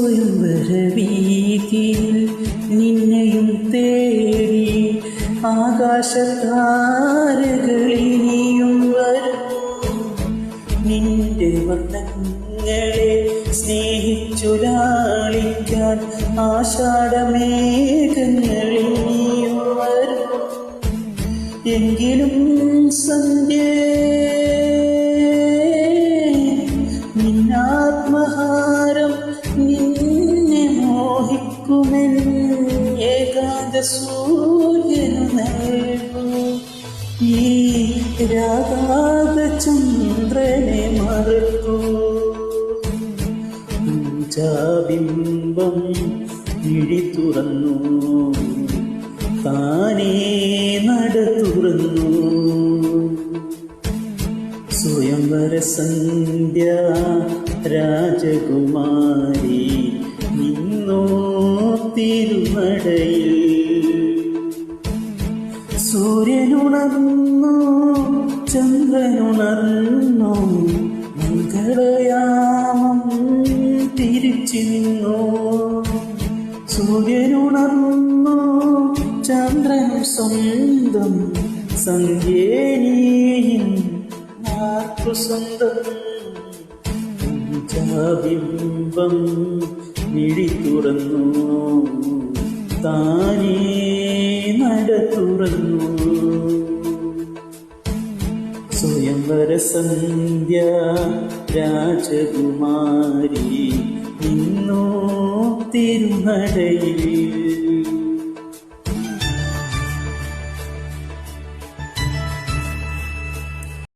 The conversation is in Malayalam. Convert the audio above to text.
സ്വയംവരവീതിയിൽ നിന്നെയും തേടി ആകാശത്താരകളിനിയും വരും. നിന്റെ വർണങ്ങളെ സ്നേഹിച്ചുലാളിക്കാൻ ആഷാഢമേഘങ്ങളിനിയും വരും. എങ്കിലും സന്ധ്യ നിന്നാത്മഹാരം നിന്നെ മോഹിക്കുമെൻ ഏകാന്ത സൂര്യനു നൽകൂ ഈ രാഗാത ചന്ദ്രനെ മറക്കൂ പൂജാബിംബം ഇഴി തുറന്നു. താനേ നട തുറന്നു. സ്വയംവര സന്ധ്യ രാജകുമാരി നിന്നോ തിരുനടയിൽ സൂര്യനുണർന്നു ചന്ദ്രനുണർന്നു മംഗളയാമം തിരിച്ചിരുന്നു? സൂര്യനുണർന്നു ചന്ദ്രൻ സ്വന്തം സന്ധ്യേനിയും ആർക്കു സ്വന്തം മിഴി തുറന്നു. താനേ നട തുറന്നു. സ്വയംവര സന്ധ്യ രാജകുമാരി ഇന്നോ തിരുനടയിൽ.